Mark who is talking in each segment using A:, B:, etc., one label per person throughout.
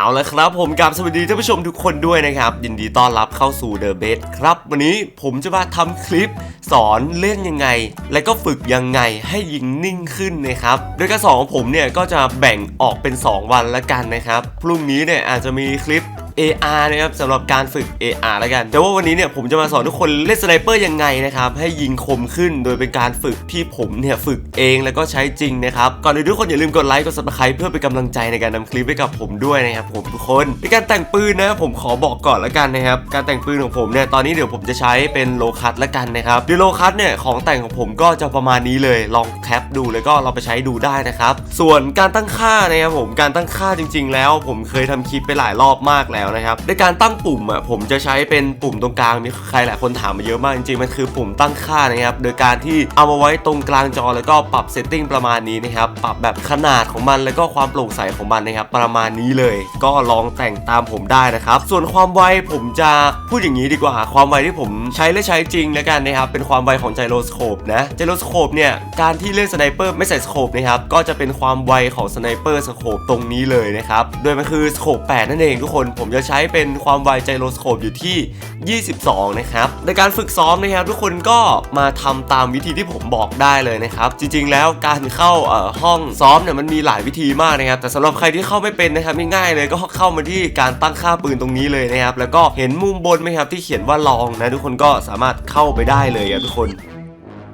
A: เอาละครับผมกับสวัสดีท่านผู้ชมทุกคนด้วยนะครับ ยินดีต้อนรับเข้าสู่เดอะเบสครับ วันนี้ผมจะมาทำคลิปสอนเล่นยังไง และก็ฝึกยังไงให้ยิงนิ่งขึ้นนะครับ โดยการสอนของผมเนี่ยก็จะแบ่งออกเป็น 2 วันละกันนะครับ พรุ่งนี้เนี่ยอาจจะมีคลิป AR นะครับสำหรับการฝึก AR แล้วกัน แต่ว่าวันนี้เนี่ยผมจะมาสอนทุกคนเล่นสไนเปอร์ยังไงนะครับให้ยิงคมขึ้นโดยเป็นการฝึกที่ผมเนี่ยฝึกเองแล้วก็ใช้จริงนะครับก่อนอื่นทุกคนอย่าลืมกดไลค์กด subscribe เพื่อเป็นกำลังใจในการนำคลิปให้กับผมด้วยนะครับผมทุกคนในการแต่งปืนนะผมขอบอกก่อนละกันนะครับการแต่งปืนของผมเนี่ยตอนนี้เดี๋ยวผมจะใช้เป็นโลคัตละกันนะครับโดยโลคัตเนี่ยของแต่งของผมก็จะประมาณนี้เลยลองแคปดูแล้วก็เราไปใช้ดูได้นะครับส่วนการตั้งค่านะครับผมการตั้งค่าจริง ๆ แล้ว ผมเคยทำคลิปไปหลายรอบมากแล้วนะครับในการตั้งปุ่มอะผมจะใช้เป็นปุ่มตรงกลางมีใครหลายคนถามมาเยอะมากจริงๆมันคือปุ่มตั้งค่านะครับโดยการที่เอามาไว้ตรงกลางจอแล้วก็ปรับเซตติ้งประมาณนี้นะครับปรับแบบขนาดของมันแล้วก็ความโปร่งใสของมันนะครับประมาณนี้เลย ก็ลองแต่งตามผมได้นะครับส่วนความไวผมจะพูดอย่างนี้ดีกว่า ความไวที่ผมใช้และใช้จริงแล้วกันนะครับเป็นความไวของไจโรสโคปนะไจโรสโคปเนี่ยการที่เล่นสไนเปอร์ไม่ใส่สโคปนะครับก็จะเป็นความไวของสไนเปอร์สโคปตรงนี้เลยนะครับโดยมันคือสโคป8นั่นเองทุกคนผมจะใช้เป็นความไวไจโรสโคปอยู่ที่ 22 นะครับ ในการฝึกซ้อมนะครับทุกคนก็มาทำตามวิธีที่ผมบอกได้เลยนะครับ จริงๆแล้วการเข้าห้องซ้อมเนี่ยมันมีหลายวิธีมากนะครับ แต่สำหรับใครที่เข้าไม่เป็นนะครับง่ายๆเลยก็เข้ามาที่การตั้งค่าปืนตรงนี้เลยนะครับ แล้วก็เห็นมุมบนไหมครับที่เขียนว่าลองนะทุกคนก็สามารถเข้าไปได้เลยครับทุกคน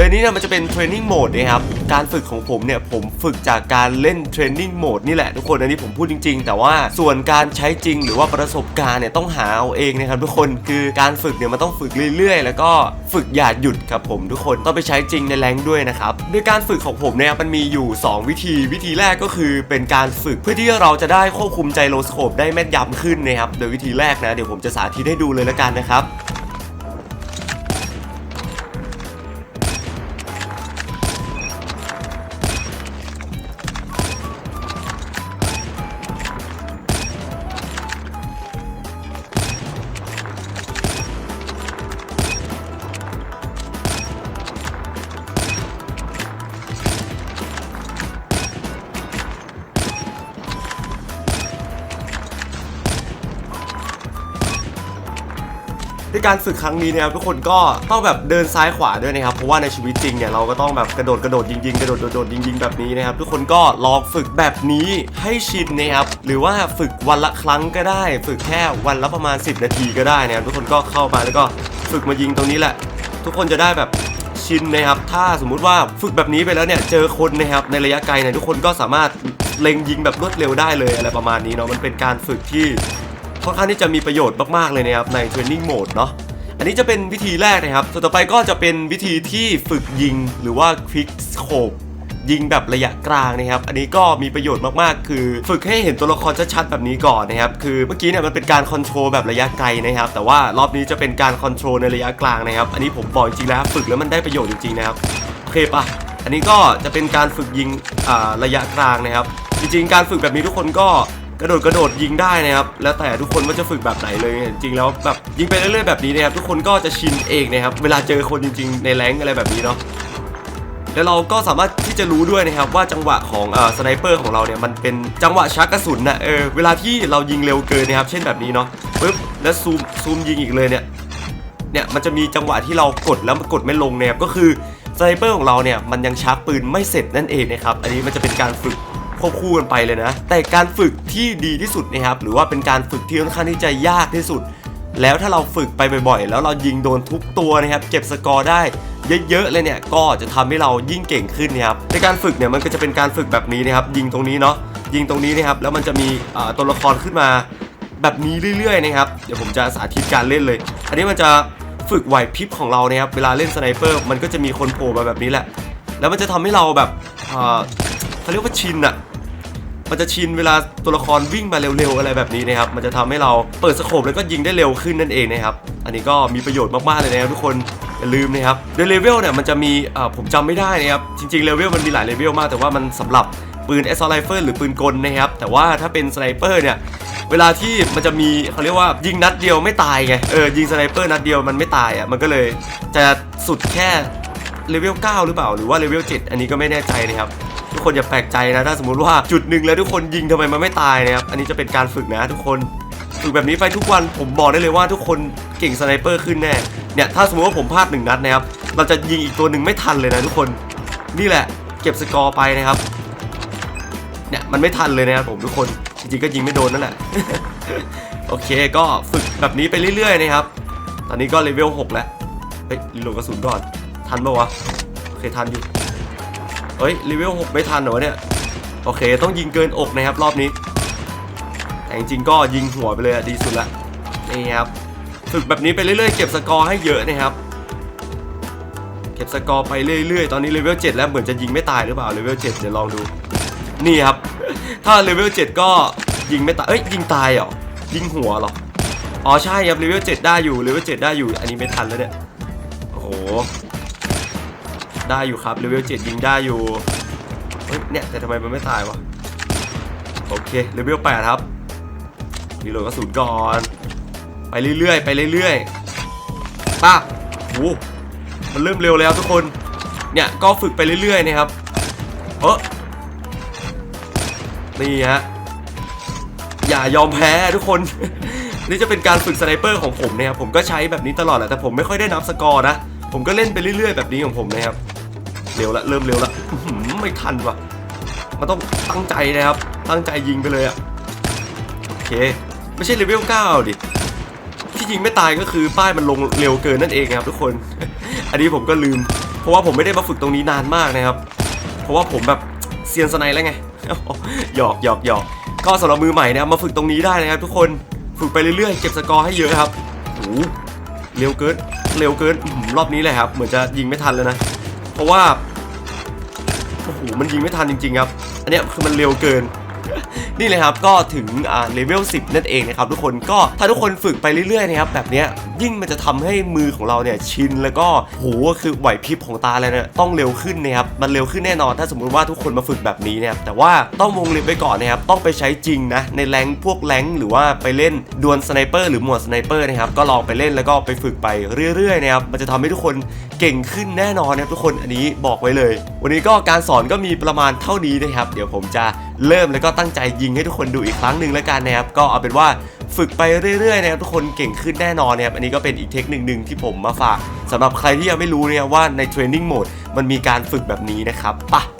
A: ดือนนี้เนี่ยมันจะเป็นเทรนนิ่งโหมดนะครับ การฝึกของผมเนี่ยผมฝึกจากการเล่นเทรนนิ่งโหมดนี่แหละทุกคน อันนี้ผมพูดจริง ๆ แต่ว่าส่วนการใช้จริงหรือว่าประสบการณ์เนี่ยต้องหาเอาเองนะครับทุกคน คือการฝึกเนี่ยมันต้องฝึกเรื่อยๆ แล้วก็ฝึกอย่าหยุดครับผมทุกคนต้องไปใช้จริงในแรงด้วยนะครับโดยการฝึกของผมเนี่ยมันมีอยู่ 2 วิธี วิธีแรกก็คือเป็นการฝึกเพื่อที่เราจะได้ควบคุมไจโรสโคปได้แม่นยำขึ้นนะครับ โดยวิธีแรกนะเดี๋ยวผมจะสาธิตให้ดูเลยละกันนะครับ ในการฝึกครั้งนี้นะครับทุกคนก็ต้องแบบเดินซ้ายขวาด้วยนะครับเพราะว่าในชีวิตจริงเนี่ยเราก็ต้องแบบกระโดดกระโดดยิงยิงกระโดดโดดยิงยิงแบบนี้นะครับทุกคนก็ลองฝึกแบบนี้ให้ชินนะครับหรือว่าฝึกวันละครั้งก็ได้ ฝึกแค่วันละประมาณ 10 นาทีก็ได้นะครับทุกคนก็เข้ามาแล้วก็ฝึกมายิงตรงนี้แหละ ทุกคนจะได้แบบชินนะครับถ้าสมมุติว่าฝึกแบบนี้ไปแล้วเนี่ยเจอคนนะครับในระยะไกลเนี่ยทุกคนก็สามารถเล็งยิงแบบรวดเร็วได้เลยอะไรประมาณนี้เนาะมันเป็นการฝึกที่ ค่อนข้างที่จะมีประโยชน์มากๆเลยนะครับในเทรนนิ่งโหมดเนาะอันนี้จะเป็นวิธีแรกนะครับส่วนต่อไปก็จะเป็นวิธีที่ฝึกยิงหรือว่าควิกสโคปยิงแบบระยะกลางนะครับ อันนี้ก็มีประโยชน์มากๆ คือ ฝึกให้เห็นตัวละครชัดๆแบบนี้ก่อนนะครับ คือเมื่อกี้เนี่ยมันเป็นการคอนโทรลแบบระยะไกลนะครับ แต่ว่ารอบนี้จะเป็นการคอนโทรลในระยะกลางนะครับ อันนี้ผมบอกจริงแล้วฝึกแล้วมันได้ประโยชน์จริงๆนะครับ โอเคปะอันนี้ก็จะเป็นการฝึกยิงระยะกลางนะครับ จริงๆ การฝึกแบบนี้ทุกคนก็ กระโดดกระโดดยิงได้นะครับ แล้วแต่ทุกคนว่าจะฝึกแบบไหนเลย จริงแล้วแบบยิงไปเรื่อยๆแบบนี้นะครับทุกคนก็จะชินเองนะครับ เวลาเจอคนจริง ๆ ในแรงอะไรแบบนี้เนาะแล้วเราก็สามารถที่จะรู้ด้วยนะครับว่าจังหวะของอสไนเปอร์ของเราเนี่ยมันเป็นจังหวะชักกระสุนนะเออเวลาที่เรายิงเร็วเกินนะครับ เช่นแบบนี้เนาะปึ๊บแล้วซูมซูมยิงอีกเลยเนี่ยเนี่ยมันจะมีจังหวะที่เรากดแล้วมันกดไม่ลงเนี่ยก็คือสไนเปอร์ของเราเนี่ยมันยังชักปืนไม่เสร็จนั่นเองนะครับอันนี้มันจะเป็นการฝึก ควบคู่กันไปเลยนะ แต่การฝึกที่ดีที่สุดนะครับหรือว่าเป็นการฝึกที่ค่อนข้างที่จะยากที่สุด แล้วถ้าเราฝึกไปบ่อยๆ แล้วเรายิงโดนทุกตัวนะครับเก็บสกอร์ได้เยอะๆเลยเนี่ยก็จะทำให้เรายิ่งเก่งขึ้นนะครับในการฝึกเนี่ยมันก็จะเป็นการฝึกแบบนี้นะครับยิงตรงนี้เนาะยิงตรงนี้นะครับแล้วมันจะมีตัวละครขึ้นมาแบบนี้เรื่อยๆนะครับเดี๋ยวผมจะสาธิตการเล่นเลย อันนี้มันจะฝึกไหวพริบของเรานะครับเวลาเล่นสไนเปอร์มันก็จะมีคนโผล่มาแบบนี้แหละ แล้วมันจะทำให้เราแบบ เขาเรียกว่าชินอะมันจะชินเวลาตัวละครวิ่งมาเร็วๆอะไรแบบนี้นะครับ มันจะทำให้เราเปิดสโคปแล้วก็ยิงได้เร็วขึ้นนั่นเองนะครับ อันนี้ก็มีประโยชน์มากๆเลยนะครับทุกคนอย่าลืมนะครับโดยเลเวลเนี่ยมันจะมีอ่าผมจำไม่ได้นะครับ จริงๆเลเวลมันมีหลายเลเวลมากแต่ว่ามันสำหรับปืน s อ r i f l e หรือปืนกลนะครับ แต่ว่าถ้าเป็นสไนเปอร์เนี่ยเวลาที่มันจะมีเขาเรียกว่ายิงนัดเดียวไม่ตายไงเออยิงสไนเปอร์นัดเดียวมันไม่ตายอะมันก็เลยจะสุดแค่เลเวล9หรือเปล่าหรือว่าเลเวล7อันนี้ก็ไม่แน่ใจนะครับ ทุกคนอย่าแปลกใจนะ ถ้าสมมุติว่าจุดหนึ่งแล้วทุกคนยิงทำไมมันไม่ตายนะครับ อันนี้จะเป็นการฝึกนะทุกคน ฝึกแบบนี้ไปทุกวัน ผมบอกได้เลยว่าทุกคนเก่งสไนเปอร์ขึ้นแน่ เนี่ยถ้าสมมติว่าผมพลาดหนึ่งนัดนะครับ เราจะยิงอีกตัวหนึ่งไม่ทันเลยนะทุกคน นี่แหละ เก็บสกอร์ไปนะครับ เนี่ยมันไม่ทันเลยนะครับผมทุกคน จริงๆก็ยิงไม่โดนนั่นแหละ โอเคก็ฝึกแบบนี้ไปเรื่อยๆนะครับ ตอนนี้ก็เลเวล6แล้ว เฮ้ยรีโหลดกระสุนก่อน ทันปะวะ โอเคทันอยู่ เฮ้ยเลเวล6ไม่ทันเหรอเนี่ย โอเค ต้องยิงเกินอกนะครับรอบนี้ แต่จริงๆก็ยิงหัวไปเลยอะดีสุดละนี่ครับฝึกแบบนี้ไปเรื่อยๆ เก็บสกอร์ให้เยอะนะครับ เก็บสกอร์ไปเรื่อยๆ ตอนนี้เลเวล7แล้วเหมือนจะยิงไม่ตายหรือเปล่าเลเวล7เดี๋ยวลองดู นี่ครับ ถ้าเลเวล7ก็ยิงไม่ตาย เอ้ยยิงตายเหรอ ยิงหัวเหรอ อ๋อใช่ครับเลเวล7ได้อยู่เลเวล7ได้อยู่ อันนี้ไม่ทันแล้วเนี่ย โอ้โห ได้อยู่ครับเลเวล7ยิงได้อยู่เฮ้ยเนี่ยแต่ทำไมมันไม่ตายวะโอเคเลเวล8ครับรีโหลดกระสุนก่อน ไปเรื่อยๆไปเรื่อยๆป้าโอ้โหมันเริ่มเร็วแล้วทุกคนเนี่ยก็ฝึกไปเรื่อยๆนะครับเออนี่ฮะอย่ายอมแพ้ทุกคน นี่จะเป็นการฝึกสไนเปอร์ของผมนะครับผมก็ใช้แบบนี้ตลอดแหละแต่ผมไม่ค่อยได้นับสกอร์นะผมก็เล่นไปเรื่อยๆแบบนี้ของผมนะครับ เร็วละเริ่มเร็วละไม่ทันว่ะมันต้องตั้งใจนะครับ ตั้งใจยิงไปเลยอะโอเค ไม่ใช่เลเวล9ดิที่ยิงไม่ตายก็คือป้ายมันลงเร็วเกินนั่นเองครับทุกคน อันนี้ผมก็ลืม เพราะว่าผมไม่ได้มาฝึกตรงนี้นานมากนะครับ เพราะว่าผมแบบเซียนสไนแล้วไงหยอกหยอกหยอกก็สำหรับมือใหม่นะครับมาฝึกตรงนี้ได้นะครับ ทุกคนฝึกไปเรื่อยๆเก็บสกอร์ให้เยอะครับโอ้โหเร็วเกินเร็วเกินรอบนี้เลยครับ เหมือนจะยิงไม่ทันแล้วนะ เพราะว่าโอ้โหมันยิงไม่ทันจริง ๆ ครับ อันนี้คือมันเร็วเกิน นี่เลยครับก็ถึงเลเวล10 นั่นเองนะครับทุกคนก็ถ้าทุกคนฝึกไปเรื่อยๆนะครับแบบนี้ ยิ่งมันจะทำให้มือของเราเนี่ยชินแล้วก็โหคือไหวพริบของตาเลยเนี่ยต้องเร็วขึ้นนะครับมันเร็วขึ้นแน่นอนถ้าสมมุติว่าทุกคนมาฝึกแบบนี้เนะครับแต่ว่าต้องวงเล็บไว้ก่อนนะครับต้องไปใช้จริงนะในแรงพวกแรงหรือว่าไปเล่นดวลสไนเปอร์หรือหมวดสไนเปอร์นะครับก็ลองไปเล่นแล้วก็ไปฝึกไปเรื่อยๆนะครับมันจะทำให้ทุกคนเก่งขึ้นแน่นอนนะครับทุกคนอันนี้บอกไว้เลย วันนี้ก็การสอนก็มีประมาณเท่านี้นะครับ เดี๋ยวผมจะเริ่มแล้วก็ตั้งใจยิงให้ทุกคนดูอีกครั้งหนึ่งแล้วกันนะครับก็เอาเป็นว่า ฝึกไปเรื่อยๆนะครับทุกคนเก่งขึ้นแน่นอนนะครับอันนี้ก็เป็นอีกเทคนิคหนึ่งที่ผมมาฝากสำหรับใครที่ยังไม่รู้เนี่ยว่าในเทรนนิ่งโหมดมันมีการฝึกแบบนี้นะครับไปะ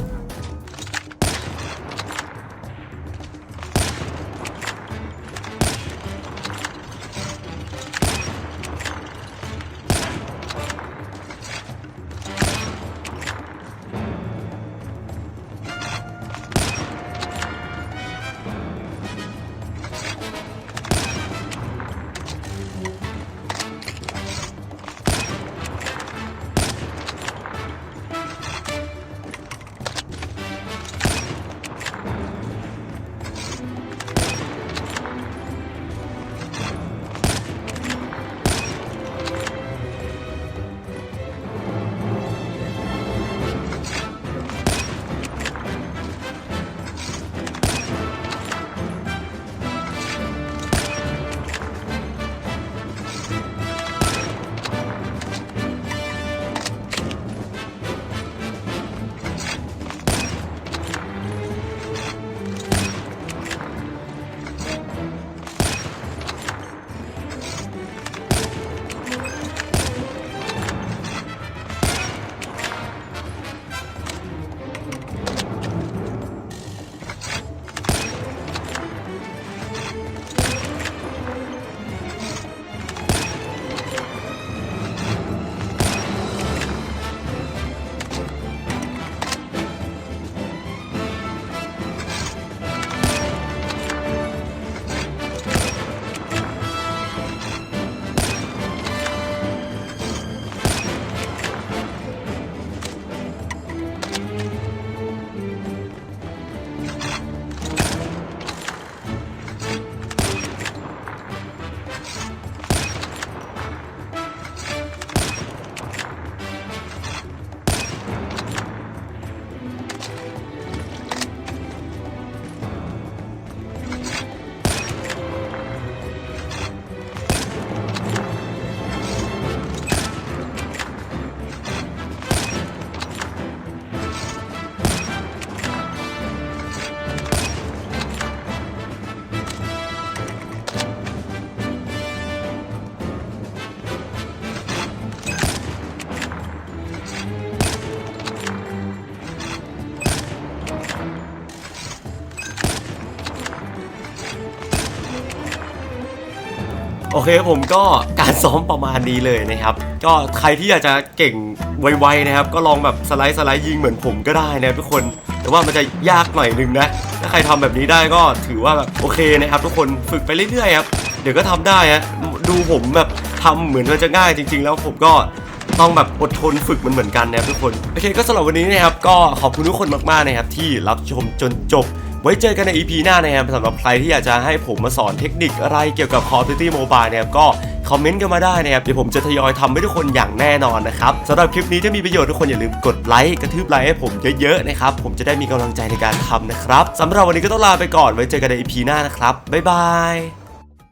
A: อเคผมก็การซ้อมประมาณนี้เลยนะครับ ก็ใครที่อยากจะเก่งไวๆนะครับ ก็ลองแบบสไลด์สไลด์ยิงเหมือนผมก็ได้นะทุกคน แต่ว่ามันจะยากหน่อยนึงนะ ถ้าใครทำแบบนี้ได้ก็ถือว่าแบบโอเคนะครับ ทุกคนฝึกไปเรื่อยๆครับ เดี๋ยวก็ทำได้ฮะ ดูผมแบบทำเหมือนมันจะง่ายจริง ๆ แล้วผมก็ต้องแบบอดทนฝึกมันเหมือนกันนะครับทุกคน โอเคก็สำหรับวันนี้นะครับก็ขอบคุณทุกคนมากๆนะครับที่รับชมจนจบ ไว้เจอกันใน EP หน้านะครับสำหรับใครที่อยากจะให้ผมมาสอนเทคนิคอะไรเกี่ยวกับ Call of Duty Mobile นะครับก็คอมเมนต์กันมาได้นะครับเดี๋ยวผมจะทยอยทำให้ทุกคนอย่างแน่นอนนะครับสำหรับคลิปนี้ถ้ามีประโยชน์ทุกคนอย่าลืมกดไลค์กระทืบไลค์ให้ผมเยอะๆนะครับผมจะได้มีกำลังใจในการทำนะครับสำหรับวันนี้ก็ต้องลาไปก่อนไว้เจอกันใน EP หน้านะครับบ๊ายบาย